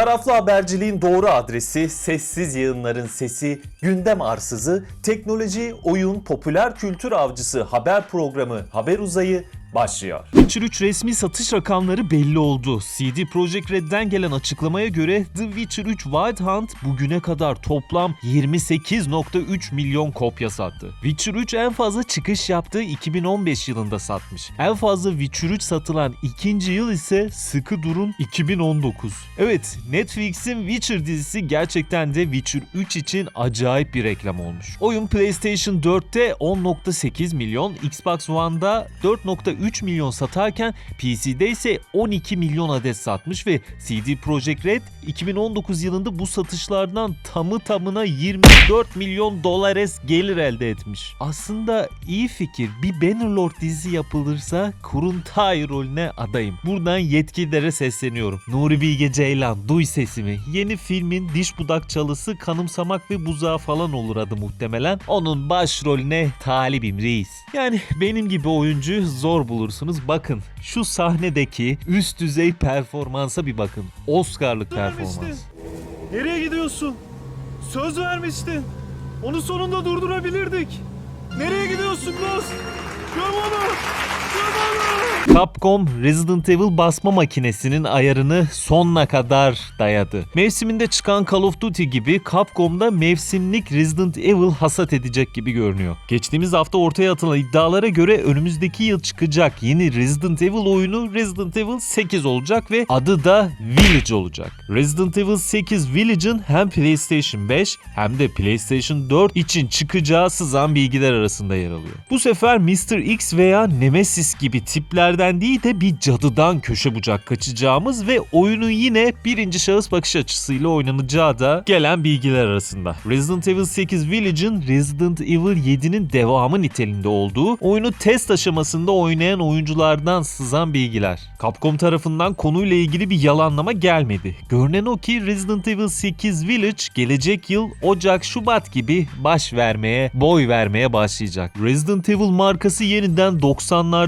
Taraflı haberciliğin doğru adresi, sessiz yayınların sesi, gündem arsızı, teknoloji, oyun, popüler kültür avcısı haber programı Haber Uzayı başlıyor. Witcher 3 resmi satış rakamları belli oldu. CD Projekt Red'den gelen açıklamaya göre The Witcher 3 Wild Hunt bugüne kadar toplam 28.3 milyon kopya sattı. Witcher 3 en fazla çıkış yaptığı 2015 yılında satmış. En fazla Witcher 3 satılan ikinci yıl ise sıkı durun 2019. Evet Netflix'in Witcher dizisi gerçekten de Witcher 3 için acayip bir reklam olmuş. Oyun PlayStation 4'te 10.8 milyon, Xbox One'da 4.3 milyon satarken PC'de ise 12 milyon adet satmış ve CD Projekt Red 2019 yılında bu satışlardan tamı tamına 24 milyon dolares gelir elde etmiş. Aslında iyi fikir. Bir Bannerlord dizisi yapılırsa Kuruntai rolüne adayım. Buradan yetkililere sesleniyorum. Nuri Bilge Ceylan duy sesimi. Yeni filmin diş budak çalısı kanımsamak ve buzağı falan olur adı muhtemelen. Onun başrolüne talibim reis. Yani benim gibi oyuncu zor bulursunuz. Bakın şu sahnedeki üst düzey performansa bir bakın. Oscar'lık performans. Nereye gidiyorsun? Söz vermiştin. Onu sonunda durdurabilirdik. Nereye gidiyorsun Ghost? Göm onu! Capcom Resident Evil basma makinesinin ayarını sonuna kadar dayadı. Mevsiminde çıkan Call of Duty gibi Capcom'da mevsimlik Resident Evil hasat edecek gibi görünüyor. Geçtiğimiz hafta ortaya atılan iddialara göre önümüzdeki yıl çıkacak yeni Resident Evil oyunu Resident Evil 8 olacak ve adı da Village olacak. Resident Evil 8 Village'ın hem PlayStation 5 hem de PlayStation 4 için çıkacağı sızan bilgiler arasında yer alıyor. Bu sefer Mr. X veya Nemesis gibi tiplerden değil de bir cadıdan köşe bucak kaçacağımız ve oyunun yine birinci şahıs bakış açısıyla oynanacağı da gelen bilgiler arasında. Resident Evil 8 Village'ın Resident Evil 7'nin devamı niteliğinde olduğu, oyunu test aşamasında oynayan oyunculardan sızan bilgiler. Capcom tarafından konuyla ilgili bir yalanlama gelmedi. Görünen o ki Resident Evil 8 Village gelecek yıl Ocak, Şubat gibi baş vermeye, boy vermeye başlayacak. Resident Evil markası yeniden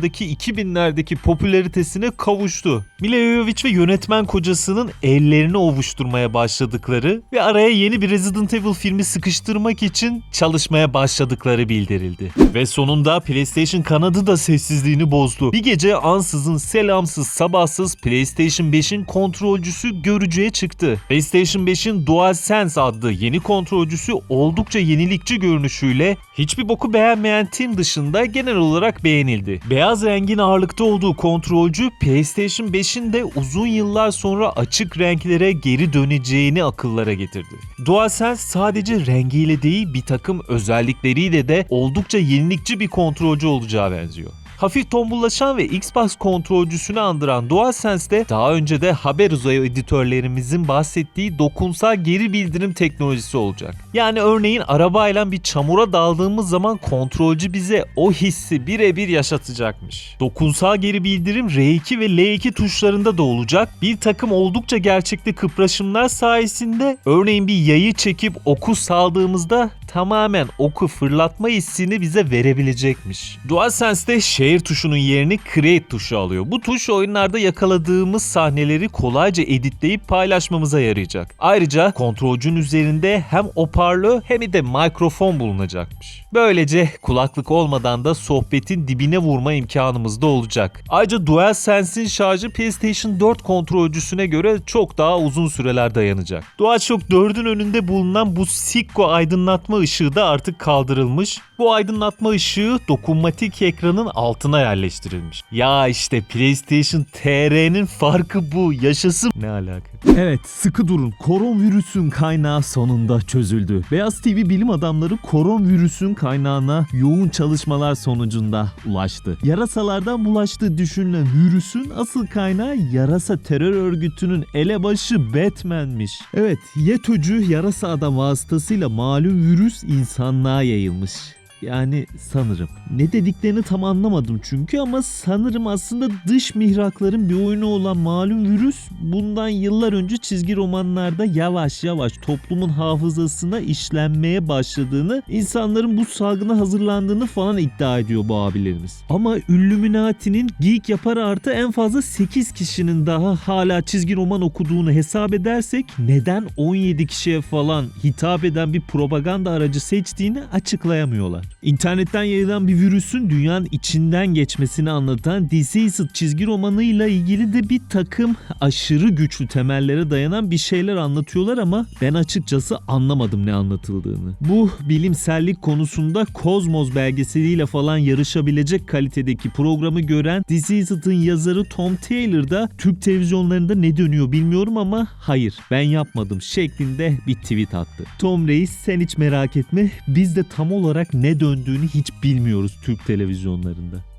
90'lardaki 2000'lerdeki popülaritesine kavuştu. Mila Jovovich ve yönetmen kocasının ellerini ovuşturmaya başladıkları ve araya yeni bir Resident Evil filmi sıkıştırmak için çalışmaya başladıkları bildirildi. Ve sonunda PlayStation kanadı da sessizliğini bozdu. Bir gece ansızın selamsız sabahsız PlayStation 5'in kontrolcüsü görücüye çıktı. PlayStation 5'in DualSense adlı yeni kontrolcüsü oldukça yenilikçi görünüşüyle hiçbir boku beğenmeyen Tim dışında genel olarak beğenildi. Beyaz rengin ağırlıkta olduğu kontrolcü PlayStation 5'in de uzun yıllar sonra açık renklere geri döneceğini akıllara getirdi. DualSense sadece rengiyle değil bir takım özellikleriyle de oldukça yenilikçi bir kontrolcü olacağı benziyor. Hafif tombullaşan ve Xbox kontrolcüsünü andıran DualSense'de daha önce de haber uzayı editörlerimizin bahsettiği dokunsal geri bildirim teknolojisi olacak. Yani örneğin arabayla bir çamura daldığımız zaman kontrolcü bize o hissi birebir yaşatacakmış. Dokunsal geri bildirim R2 ve L2 tuşlarında da olacak. Bir takım oldukça gerçekçi kıpraşımlar sayesinde örneğin bir yayı çekip oku saldığımızda tamamen oku fırlatma hissini bize verebilecekmiş. DualSense'de Share tuşunun yerini Create tuşu alıyor. Bu tuş oyunlarda yakaladığımız sahneleri kolayca editleyip paylaşmamıza yarayacak. Ayrıca kontrolcünün üzerinde hem hoparlör hem de mikrofon bulunacakmış. Böylece kulaklık olmadan da sohbetin dibine vurma imkanımız da olacak. Ayrıca DualSense'in şarjı PlayStation 4 kontrolcüsüne göre çok daha uzun süreler dayanacak. DualShock 4'ün önünde bulunan bu Sikko aydınlatma ışığı da artık kaldırılmış. Bu aydınlatma ışığı dokunmatik ekranın altına yerleştirilmiş. Ya işte PlayStation TR'nin farkı bu. Yaşasın. Ne alaka? Evet sıkı durun. Koronavirüsün kaynağı sonunda çözüldü. Beyaz TV bilim adamları koronavirüsün kaynağına yoğun çalışmalar sonucunda ulaştı. Yarasalardan bulaştığı düşünülen virüsün asıl kaynağı yarasa terör örgütünün elebaşı Batman'miş. Evet YETÖ'cü yarasa adam vasıtasıyla malum virüs insanlığa yayılmış. Yani sanırım. Ne dediklerini tam anlamadım çünkü ama sanırım aslında dış mihrakların bir oyunu olan malum virüs bundan yıllar önce çizgi romanlarda yavaş yavaş toplumun hafızasına işlenmeye başladığını, insanların bu salgına hazırlandığını falan iddia ediyor bu abilerimiz. Ama Illuminati'nin geek yapar artı en fazla 8 kişinin daha hala çizgi roman okuduğunu hesap edersek neden 17 kişiye falan hitap eden bir propaganda aracı seçtiğini açıklayamıyorlar. İnternetten yayılan bir virüsün dünyanın içinden geçmesini anlatan Diseased çizgi romanıyla ilgili de bir takım aşırı güçlü temellere dayanan bir şeyler anlatıyorlar ama ben açıkçası anlamadım ne anlatıldığını. Bu bilimsellik konusunda Kozmos belgeseliyle falan yarışabilecek kalitedeki programı gören Diseased'ın yazarı Tom Taylor da Türk televizyonlarında ne dönüyor bilmiyorum ama hayır ben yapmadım şeklinde bir tweet attı. Tom Reis sen hiç merak etme biz de tam olarak ne döndüğünü hiç bilmiyoruz Türk televizyonlarında.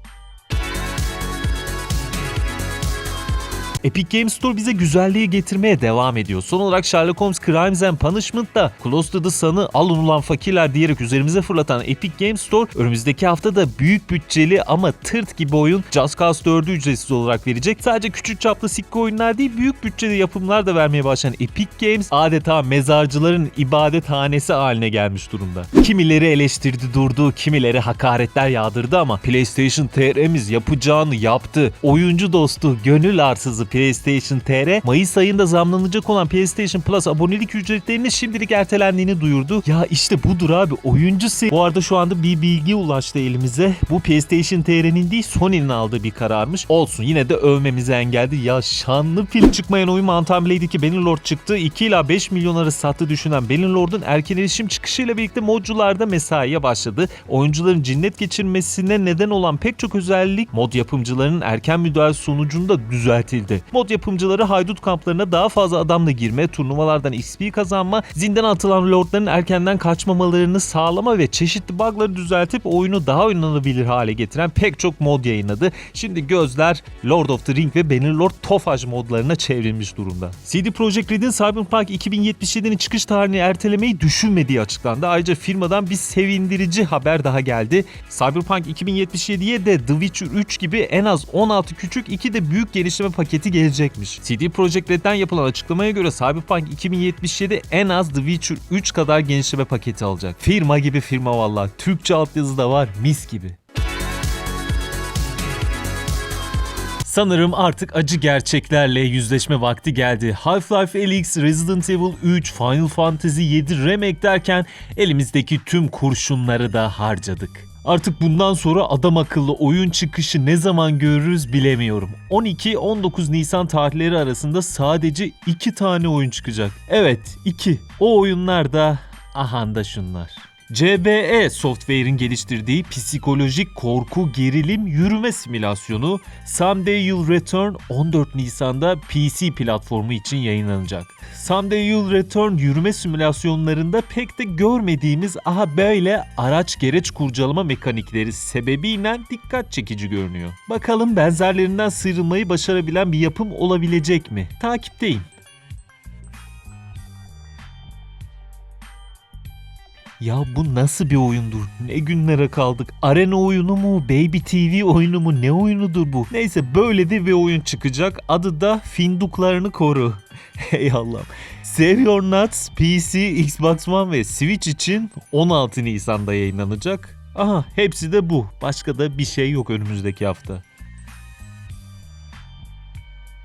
Epic Games Store bize güzelliği getirmeye devam ediyor. Son olarak Sherlock Holmes Crimes and Punishment'ta Close to the Sun'ı alın ulan fakirler diyerek üzerimize fırlatan Epic Games Store önümüzdeki hafta da büyük bütçeli ama tırt gibi oyun Just Cause 4'ü ücretsiz olarak verecek. Sadece küçük çaplı sikko oyunlar değil büyük bütçeli yapımlar da vermeye başlayan Epic Games adeta mezarcıların ibadethanesi haline gelmiş durumda. Kimileri eleştirdi durdu, kimileri hakaretler yağdırdı ama PlayStation TR'miz yapacağını yaptı. Oyuncu dostu, gönül arsızı PlayStation TR Mayıs ayında zamlanacak olan PlayStation Plus abonelik ücretlerinin şimdilik ertelendiğini duyurdu. Ya işte budur abi oyuncu se- Bu arada şu anda bir bilgi ulaştı elimize. Bu PlayStation TR'nin değil Sony'nin aldığı bir kararmış. Olsun yine de övmemize engeldi. Ya şanlı film çıkmayan oyun Mountain Blade 2 Bannerlord çıktı. 2 ila 5 milyon arası sattı düşünen Bannerlord'un erken erişim çıkışıyla birlikte modcularda mesaiye başladı. Oyuncuların cinnet geçirmesine neden olan pek çok özellik mod yapımcılarının erken müdahale sonucunda düzeltildi. Mod yapımcıları haydut kamplarına daha fazla adamla girme, turnuvalardan XP kazanma, zindana atılan lordların erkenden kaçmamalarını sağlama ve çeşitli bug'ları düzeltip oyunu daha oynanabilir hale getiren pek çok mod yayınladı. Şimdi gözler Lord of the Ring ve Bannerlord Tofaş modlarına çevrilmiş durumda. CD Projekt Red'in Cyberpunk 2077'nin çıkış tarihini ertelemeyi düşünmediği açıklandı. Ayrıca firmadan bir sevindirici haber daha geldi. Cyberpunk 2077'ye de The Witcher 3 gibi en az 16 küçük 2 de büyük geliştirme paketi gelecekmiş. CD Projekt Red'den yapılan açıklamaya göre Cyberpunk 2077 en az The Witcher 3 kadar genişleme paketi alacak. Firma gibi firma valla. Türkçe altyazı da var mis gibi. Sanırım artık acı gerçeklerle yüzleşme vakti geldi. Half-Life Alyx, Resident Evil 3, Final Fantasy 7 Remake derken elimizdeki tüm kurşunları da harcadık. Artık bundan sonra adam akıllı oyun çıkışı ne zaman görürüz bilemiyorum. 12-19 Nisan tarihleri arasında sadece 2 tane oyun çıkacak. Evet 2. O oyunlar da ahanda şunlar. CBE Software'in geliştirdiği psikolojik korku, gerilim, yürüme simülasyonu Someday You'll Return 14 Nisan'da PC platformu için yayınlanacak. Someday You'll Return yürüme simülasyonlarında pek de görmediğimiz aha böyle araç gereç kurcalama mekanikleri sebebiyle dikkat çekici görünüyor. Bakalım benzerlerinden sıyrılmayı başarabilen bir yapım olabilecek mi? Takipteyim. Ya bu nasıl bir oyundur? Ne günlere kaldık? Arena oyunu mu? Baby TV oyunu mu? Ne oyunudur bu? Neyse böyle de bir oyun çıkacak. Adı da Finduklarını Koru. Hey Allah'ım. Save Your Nuts PC, Xbox One ve Switch için 16 Nisan'da yayınlanacak. Aha hepsi de bu. Başka da bir şey yok önümüzdeki hafta.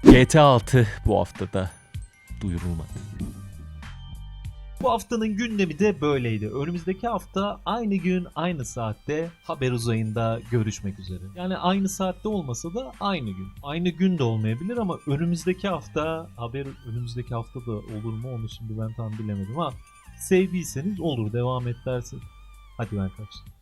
GTA 6 bu haftada duyurulmadı. Bu haftanın gündemi de böyleydi. Önümüzdeki hafta aynı gün aynı saatte haber uzayında görüşmek üzere. Yani aynı saatte olmasa da aynı gün. Aynı gün de olmayabilir ama önümüzdeki hafta haber önümüzdeki hafta da olur mu onu şimdi ben tam bilemedim ama sevdiyseniz olur devam et dersek. Hadi ben kaçtım.